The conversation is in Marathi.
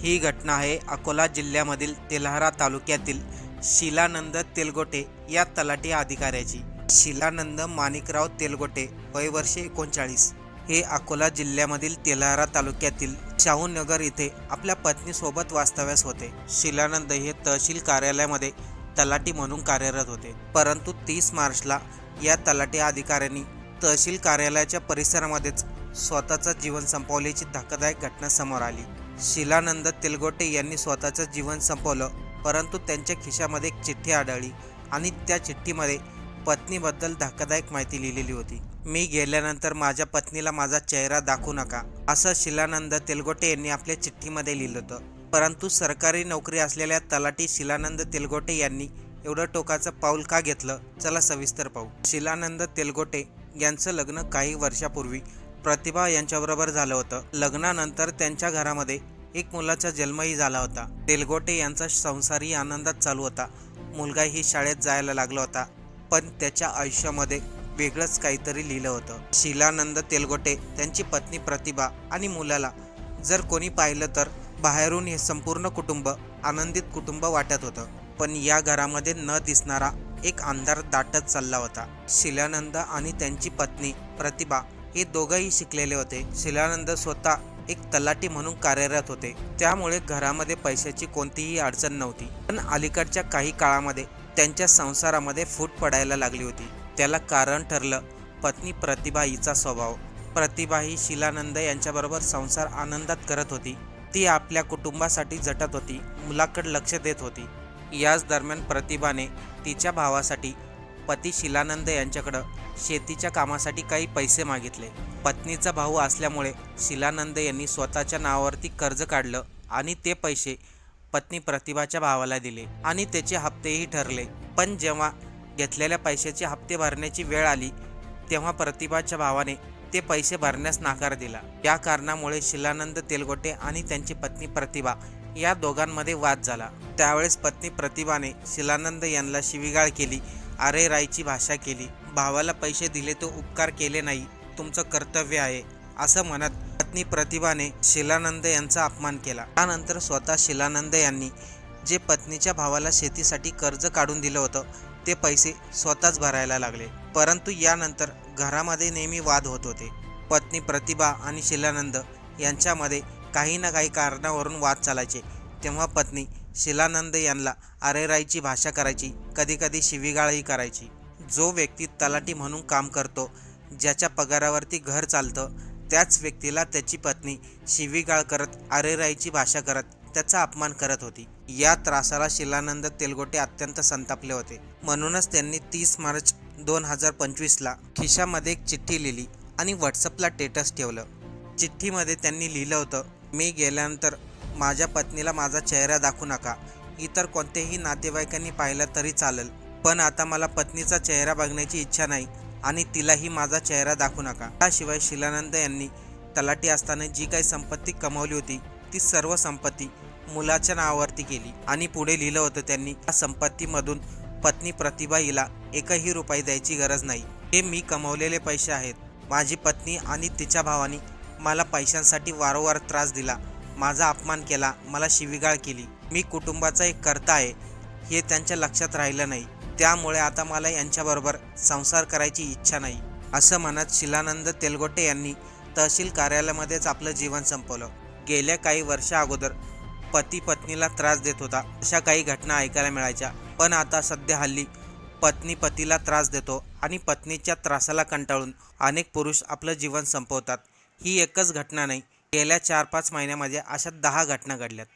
ही घटना आहे अकोला जिल्ह्यामधील तेल्हारा तालुक्यातील शिलानंद तेलगोटे या तलाठी अधिकाऱ्याची. शिलानंद माणिकराव तेलगोटे वय वर्षे एकोणचाळीस. हे अकोला जिल्ह्यामधील तेल्हारा तालुक्यातील शाहूनगर इथे आपल्या पत्नीसोबत वास्तव्यास होते. शिलानंद हे तहसील कार्यालयामध्ये तलाठी म्हणून कार्यरत होते. परंतु तीस मार्चला या तलाठी अधिकाऱ्यांनी तहसील कार्यालयाच्या परिसरामध्येच स्वतःचं जीवन संपवल्याची धक्कादायक घटना समोर आली. शिलानंद तेलगोटे यांनी स्वतःचं जीवन संपवलं परंतु त्यांच्या खिशामध्ये एक चिठ्ठी आढळली आणि त्या चिठ्ठीमध्ये पत्नीबद्दल धक्कादायक माहिती लिहिलेली होती. मी गेल्यानंतर माझ्या पत्नीला माझा चेहरा दाखवू नका असं शिलानंद तेलगोटे यांनी आपल्या चिठ्ठीमध्ये लिहिलं होतं. परंतु सरकारी नोकरी असलेल्या तलाठी शिलानंद तेलगोटे यांनी एवढं टोकाचं पाऊल का घेतलं? चला सविस्तर पाहू. शिलानंद तेलगोटे यांचं लग्न काही वर्षापूर्वी प्रतिभा यांच्याबरोबर झालं होतं. लग्नानंतर त्यांच्या घरामध्ये एक मुलाचा जन्मही झाला होता. तेलगोटे यांचा संसारही आनंदात चालू होता. मुलगाही शाळेत जायला लागला होता. पण त्याच्या आयुष्यामध्ये वेगळंच काहीतरी लिहिलं होतं. शिलानंद तेलगोटे त्यांची पत्नी प्रतिभा आणि मुलाला जर कोणी पाहिलं तर बाहेरून हे संपूर्ण कुटुंब आनंदित कुटुंब वाटत होतं. पण या घरामध्ये न दिसणारा एक अंधार दाटत चालला होता. शिलानंद आणि त्यांची पत्नी प्रतिभा हे दोघंही शिकलेले होते. शिलानंद स्वतः एक तलाटी म्हणून कार्यरत होते. त्यामुळे घरामध्ये पैशाची कोणतीही अडचण नव्हती. पण अलीकडच्या काही काळामध्ये त्यांच्या संसारामध्ये फूट पडायला लागली होती. त्याला कारण ठरलं पत्नी प्रतिभा हिचा स्वभाव. प्रतिभा ही शिलानंद यांच्याबरोबर संसार आनंदात करत होती. ती आपल्या कुटुंबासाठी झटत होती मुलाकडे लक्ष देत होती. याच दरम्यान प्रतिभाने तिच्या भावासाठी पती शिलानंद यांच्याकडं शेतीच्या कामासाठी काही पैसे मागितले. पत्नीचा भाऊ असल्यामुळे शिलानंद यांनी स्वतःच्या नावावरती कर्ज काढलं आणि ते पैसे पत्नी प्रतिभाच्या भावाला दिले आणि त्याचे हप्तेही ठरले. पण जेव्हा घेतलेल्या पैशाचे हप्ते भरण्याची वेळ आली तेव्हा प्रतिभाच्या भावाने ते पैसे भरण्यास नाकार दिला. या कारणामुळे शिलानंद तेलगोटे आणि त्यांची पत्नी प्रतिभा या दोघांमध्ये वाद झाला. त्यावेळेस पत्नी प्रतिभाने शिलानंद यांना शिवीगाळ केली अरे राईची भाषा केली. भावाला पैसे दिले तो उपकार केले नाही तुमचं कर्तव्य आहे असं म्हणत पत्नी प्रतिभाने शिलानंद यांचा अपमान केला. त्यानंतर स्वतः शिलानंद यांनी जे पत्नीच्या भावाला शेतीसाठी कर्ज काढून दिलं होतं ते पैसे स्वतःच भरायला लागले. परंतु यानंतर घरामध्ये नेहमी वाद होत होते. पत्नी प्रतिभा आणि शिलानंद यांच्यामध्ये काही ना काही कारणावरून वाद चालायचे. तेव्हा पत्नी शिलानंद यांना अरेराईची भाषा करायची कधीकधी शिवीगाळही करायची. जो व्यक्ती तलाठी म्हणून काम करतो ज्याच्या पगारावरती घर चालतं त्याच व्यक्तीला त्याची पत्नी शिवीगाळ करत अरेराईची भाषा करत त्याचा अपमान करत होती. या त्रासाला शिलानंद तेलगोटे अत्यंत संतापले होते. म्हणूनच त्यांनी तीस मार्च दोन हजार पंचवीसला खिशामध्ये एक चिठ्ठी लिहिली आणि व्हॉट्सअपला टेटस ठेवलं. चिठ्ठीमध्ये त्यांनी लिहिलं होतं मी गेल्यानंतर माझ्या पत्नीला माझा चेहरा दाखवू नका. इतर कोणत्याही नातेवाईकांनी पाहिलं तरी चालेल. पण आता मला पत्नीचा चेहरा बघण्याची इच्छा नाही आणि तिलाही माझा चेहरा दाखवू नका. त्याशिवाय शिलानंद यांनी तलाठी असताना जी काही संपत्ती कमावली होती ती सर्व संपत्ती मुलाच्या नावावरती केली आणि पुढे लिहिलं होतं त्यांनी त्या संपत्तीमधून पत्नी प्रतिभा हिला एकही रुपये द्यायची गरज नाही. हे मी कमवलेले पैसे आहेत. माझी पत्नी आणि तिच्या भावाने मला पैशांसाठी वारंवार त्रास दिला. माझा अपमान केला. मला शिवीगाळ केली. मी कुटुंबाचा एक कर्ता आहे. हे त्यांच्या लक्षात राहिलं नाही. त्यामुळे आता मला यांच्याबरोबर संसार करायची इच्छा नाही असं म्हणत शिलानंद तेलगोटे यांनी तहसील कार्यालयामध्येच आपलं जीवन संपवलं. गेल्या काही वर्षा अगोदर पती पत्नीला त्रास देत होता अशा काही घटना ऐकायला मिळायच्या. पण आता सध्या हल्ली पत्नी पतीला त्रास देतो आणि पत्नीच्या त्रासाला कंटाळून अनेक पुरुष आपलं जीवन संपवतात. ही एकच घटना नाही गेल्या चार पाच महिन्यामध्ये अशा दहा घटना घडल्यात.